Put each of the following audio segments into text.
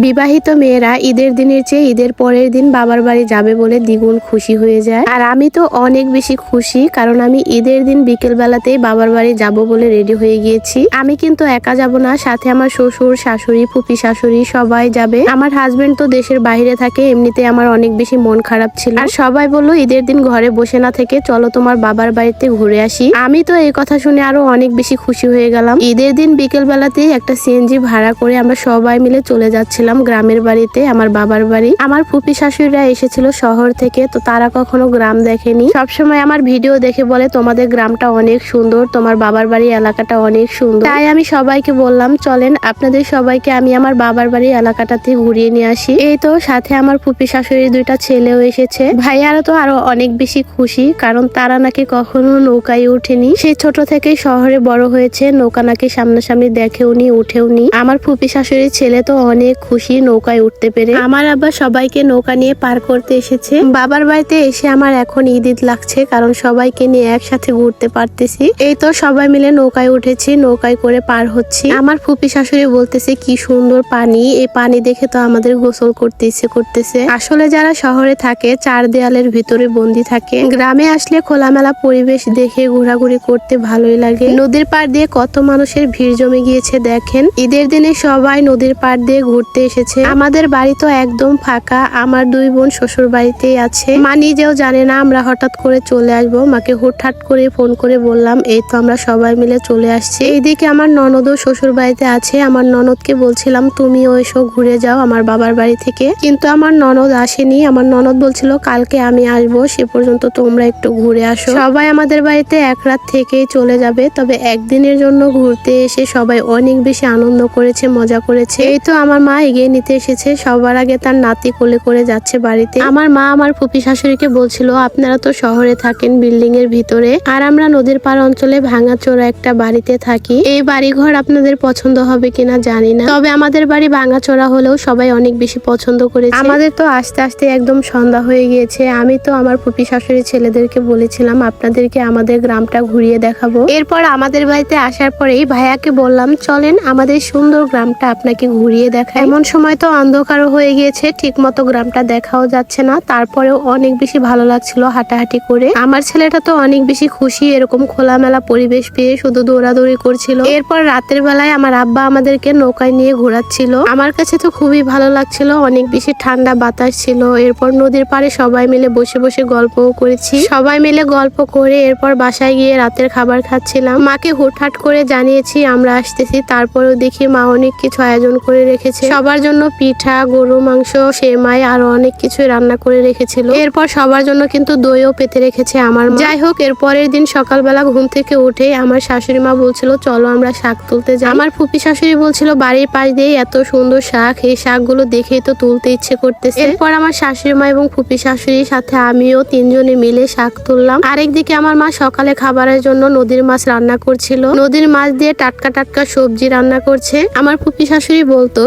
বিবাহিত মেয়েরা ঈদের দিনের চেয়ে ঈদের পরের দিন বাবার বাড়ি যাবে বলে দ্বিগুণ খুশি হয়ে যায়। আর আমি তো অনেক বেশি খুশি, কারণ আমি ঈদের দিন বিকেল বেলাতেই বাবার বাড়ি যাব বলে রেডি হয়ে গিয়েছি। আমি কিন্তু একা যাব না, সাথে আমার শ্বশুর, শাশুড়ি, ফুপি শাশুড়ি সবাই যাবে। আমার হাজবেন্ড তো দেশের বাইরে থাকে এমনিতে আমার অনেক বেশি মন খারাপ ছিল। আর সবাই বলল, ঈদের দিন ঘরে বসে না থেকে চলো তোমার বাবার বাড়িতে ঘুরে আসি। আমি তো এই কথা শুনে আরও অনেক বেশি খুশি হয়ে গেলাম। ঈদের দিন বিকেল বেলাতেই একটা সিএনজি ভাড়া করে আমরা সবাই মিলে চলে যাচ্ছিলাম গ্রামের বাড়িতে, আমার বাবার বাড়ি। আমার ফুপি শাশুড়িরা এসেছিল শহর থেকে, তো তারা কখনো গ্রাম দেখেনি। সবসময় আমার ভিডিও দেখে বলে, তোমাদের গ্রামটা অনেক সুন্দর, তোমার বাবার বাড়ি এলাকাটা অনেক সুন্দর। তাই আমি সবাইকে বললাম, চলেন, আপনাদের সবাইকে আমি আমার বাবার বাড়ি এলাকাটাতে ঘুরিয়ে নিয়ে আসি। এই তো সাথে আমার ফুপি শাশুড়ির দুইটা ছেলেও এসেছে। ভাইয়ারা তো আরও অনেক বেশি খুশি, কারণ তারা নাকি কখনো নৌকায় উঠেনি সে ছোট থেকেই শহরে বড় হয়েছে, নৌকা নাকি সামনাসামনি দেখেওনি উঠেওনি আমার ফুপি শাশুড়ির ছেলে তো অনেক খুশি নৌকায় উঠতে পেরে আমার আব্বা সবাইকে নৌকা নিয়ে পার করতে এসেছে। বাবার বাড়িতে এসে আমার এখন ঈদ ঈদ লাগছে, কারণ সবাইকে নিয়ে একসাথে ঘুরতে পারতেছি। এই তো সবাই মিলে নৌকায় উঠেছি, নৌকায় করে পার হচ্ছি। আমার ফুপি শাশুড়ি বলতেছে, কি সুন্দর পানি, এই পানি দেখে তো আমাদের গোসল করতে ইচ্ছে করতেছে। আসলে যারা শহরে থাকে, চার দেয়ালের ভিতরে বন্দি থাকে। গ্রামে আসলে খোলামেলা পরিবেশ দেখে ঘোরাঘুরি করতে ভালোই লাগে। নদীর পাড় দিয়ে কত মানুষের ভিড় জমে গিয়েছে দেখেন। ঈদের দিনে সবাই নদীর পাড় দিয়ে ঘুরতে এসেছে। আমাদের বাড়ি তো একদম ফাঁকা। আমার দুই বোন শ্বশুর বাড়িতেই আছে। মা নিজেও জানে না, আমরা হঠাৎ করে চলে আসব। মাকে হুটহাট করে ফোন করে বললাম, এই তো আমরা সবাই মিলে চলে আসছি। এইদিকে আমার ননদও শ্বশুর বাড়িতে আছে। আমার ননদকে বলছিলাম তুমিও এসো, ঘুরে যাও আমার বাবার বাড়ি থেকে। কিন্তু আমার ননদ আসেনি। আমার ননদ বলছিল, কালকে আমি আসব, সে পর্যন্ত তোমরা একটু ঘুরে আসো। সবাই আমাদের বাড়িতে এক রাত থেকেই চলে যাবে। তবে একদিনের জন্য ঘুরতে এসে সবাই অনেক বেশি আনন্দ করেছে, মজা করেছে। এই তো আমার মা এগিয়ে নিতে এসেছে। সবার আগে তার নাতি কোলে করে যাচ্ছে বাড়িতে। আমার মা আমার ফুপি শাশুড়িকে বলছিল, আপনারা তো শহরে থাকেন বিল্ডিং এর ভিতরে, আর আমরা নদীর পার অঞ্চলে ভাঙাচোরা একটা বাড়িতে থাকি। এই বাড়িঘর আপনাদের পছন্দ হবে কিনা জানি না। তবে আমাদের বাড়ি ভাঙাচোরা হলেও সবাই অনেক বেশি পছন্দ করেছে। আমাদের তো আস্তে আস্তে একদম সন্ধ্যা হয়ে গিয়েছে। আমি তো আমার ফুপি শাশুড়ি ছেলেদেরকে বলেছিলাম, আপনাদেরকে আমাদের গ্রামটা ঘুরিয়ে দেখাবো। এরপর আমাদের বাড়িতে আসার পরেই ভাইয়াকে বললাম, চলেন আমাদের সুন্দর গ্রামটা আপনাকে ঘুরিয়ে দেখা এমন সময় তো অন্ধকারও হয়ে গিয়েছে ঠিক মতো গ্রামটা দেখাও যাচ্ছে না। তারপরেও অনেক বেশি ভালো লাগছিল হাঁটাহাঁটি করে। আমার ছেলেটা তো অনেক বেশি খুশি, এরকম খোলামেলা পরিবেশ পেয়ে শুধু দৌড়াদৌড়ি করছিল। এরপর রাতের বেলায় আমার আব্বা আমাদেরকে নৌকায় নিয়ে ঘোরাচ্ছিল। আমার কাছে তো খুবই ভালো লাগছিল, অনেক বেশি ঠান্ডা বাতাস ছিল। এরপর নদীর পাড়ে সবাই মিলে বসে বসে গল্পও করেছি। সবাই মিলে গল্প করে এরপর বাসায় গিয়ে রাতের খাবার খাচ্ছিলাম। মাকে হুটহাট করে জানিয়েছি, আমরা আসতেছি। তারপরেও দেখি মা অনেক কিছু আয়োজন করে রেখেছে। সবার জন্য পিঠা, গরু, মাংস, সেমাই আরও অনেক কিছু রান্না করে রেখেছিল। এরপর সবার জন্য কিন্তু দইও পেতে রেখেছে আমার যাই হোক এর পরের দিন সকালবেলা ঘুম থেকে উঠে আমার শাশুড়ি মা বলছিল, চলো আমরা শাক তুলতে যাই। আমার ফুপি শাশুড়ি বলছিল, বাড়ির পাশ দিয়ে এত সুন্দর শাক, এই শাকগুলো দেখেই তো তুলতে ইচ্ছে করতেছে। এরপর আমার শাশুড়ি মা এবং ফুপি শাশুড়ির সাথে আমিও তিনজনে মিলে শাক তুললাম। আরেকদিকে আমার মা সকালে খাবারের জন্য নদীর মাছ রান্না করছিল। নদীর মাছ দিয়ে টাটকা টাটকা সবজি রান্না করছে। আমার ফুপি শাশুড়ি বলতো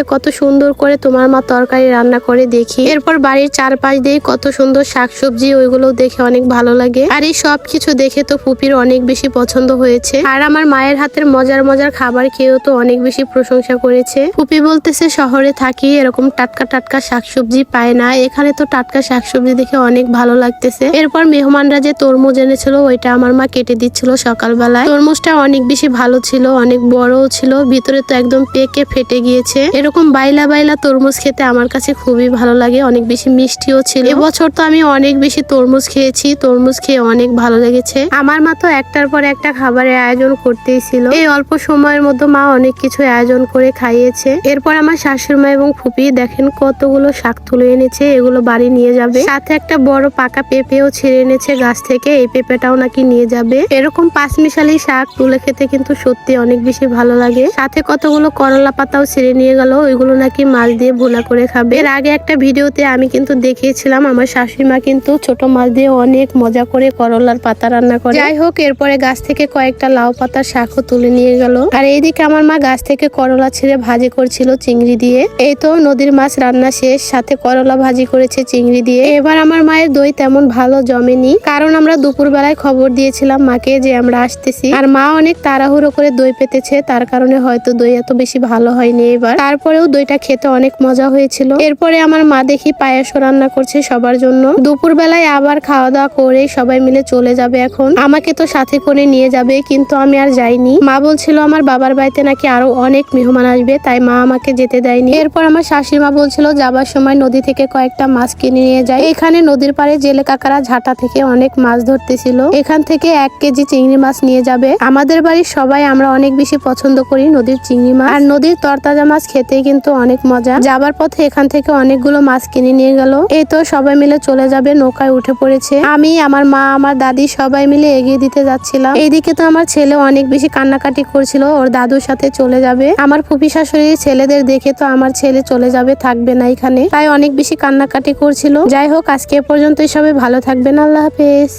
ভিডিওতে কত সুন্দর করে তোমার মা তরকারি রান্না করে দেখি। এরপর বাড়ির চারপাশ দিয়ে কত সুন্দর শাকসবজি ওইগুলো দেখে অনেক ভালো লাগে। আর এই সব কিছু দেখে তো ফুপির অনেক বেশি পছন্দ হয়েছে। আর আমার মায়ের হাতের মজার মজার খাবার খেয়েও তো অনেক বেশি প্রশংসা করেছে। ফুপি বলতেছে, শহরে থাকি, এরকম টাটকা টাটকা শাকসবজি পায় না। এখানে তো টাটকা শাকসবজি দেখে অনেক ভালো লাগতেছে। এরপর মেহমানরা যে তরমুজ এনেছিল, ওইটা আমার মা কেটে দিচ্ছিল সকালবেলায়। তরমুজটা অনেক বেশি ভালো ছিল, অনেক বড়ও ছিল, ভিতরে তো একদম পেকে ফেটে গিয়েছে। এরকম বাইলা বাইলা তরমুজ খেতে আমার কাছে খুবই ভালো লাগে। অনেক বেশি মিষ্টিও ছিল। এবছর তো আমি অনেক বেশি তরমুজ খেয়েছি। তরমুজ খেয়ে অনেক ভালো লেগেছে। আমার মা তো একটার পর একটা খাবারের আয়োজন করতেই ছিল। এই অল্প সময়ের মধ্যে মা অনেক কিছু আয়োজন করে খাইয়েছে। এরপর আমার শাশুড়ি মা এবং ফুপি দেখেন কতগুলো শাক তুলে এনেছে, এগুলো বাড়ি নিয়ে যাবে। সাথে একটা বড় পাকা পেঁপেও ছেড়ে এনেছে গাছ থেকে। এই পেঁপেটাও নাকি নিয়ে যাবে। এরকম পাঁচমিশালি শাক তুলে খেতে কিন্তু সত্যি অনেক বেশি ভালো লাগে। সাথে কতগুলো করলা পাতাও ছেড়ে নিয়ে গেল। ওইগুলো নাকি মাছ দিয়ে ভুনা করে খাবে। এর আগে একটা ভিডিওতে আমি কিন্তু দেখিয়েছিলাম, আমার শাশুড়ি মা কিন্তু ছোট মাছ দিয়ে অনেক মজা করে করলার পাতা রান্না করে। যাই হোক, এরপরে গাছ থেকে কয়েকটা লাউ পাতার শাকও তুলে নিয়ে গেল। আর এইদিকে আমার মা গাছ থেকে করলা ছিঁড়ে ভাজি করছিল চিংড়ি দিয়ে। এই তো নদীর মাছ রান্না শেষ, সাথে করলা ভাজি করেছে চিংড়ি দিয়ে। এবার আমার মায়ের দই তেমন ভালো জমেনি, কারণ আমরা দুপুর বেলায় খবর দিয়েছিলাম মাকে যে আমরা আসতেছি। আর মা অনেক তাড়াহুড়ো করে দই পেতেছে, তার কারণে হয়তো দই এত বেশি ভালো হয়নি এবার। তারপর তারপরেও দইটা খেতে অনেক মজা হয়েছিল। এরপরে আমার মা দেখি পায়েসও রান্না করছে সবার জন্য। দুপুর বেলায় আবার খাওয়া দাওয়া করে সবাই মিলে চলে যাবে এখন। আমাকে তো সাথে করে নিয়ে যাবে, কিন্তু আমি আর যাইনি। মা বলছিল, আমার বাবার বাড়িতে নাকি আরও অনেক মেহমান আসবে। তাই মা আমাকে যেতে দেয়নি। এরপর আমার শাশুড়ি মা বলছিল, যাবার সময় নদী থেকে কয়েকটা মাছ কিনে নিয়ে যায় এখানে নদীর পাড়ে জেলে কাকারা ঝাঁটা থেকে অনেক মাছ ধরতেছিল। এখান থেকে এক কেজি চিংড়ি মাছ নিয়ে যাবে। আমাদের বাড়ির সবাই আমরা অনেক বেশি পছন্দ করি নদীর চিংড়ি মাছ। আর নদীর তরতাজা মাছ খেতে কিন্তু অনেক মজা। যাবার পথে এখান থেকে অনেকগুলো মাছ কিনে নিয়ে গেল। এই তো সবাই মিলে চলে যাবে, নৌকায় উঠে পড়েছে। আমি, আমার মা, আমার দাদি সবাই মিলে এগিয়ে দিতে যাচ্ছিলাম। এইদিকে তো আমার ছেলে অনেক বেশি কান্নাকাটি করছিল, ওর দাদুর সাথে চলে যাবে। আমার ফুপি শাশুড়ির ছেলেদের দেখে তো আমার ছেলে চলে যাবে, থাকবে না এখানে। তাই অনেক বেশি কান্নাকাটি করছিল। যাই হোক, আজকে এ পর্যন্তই সবাই ভালো থাকবেন, আল্লাহ হাফেজ।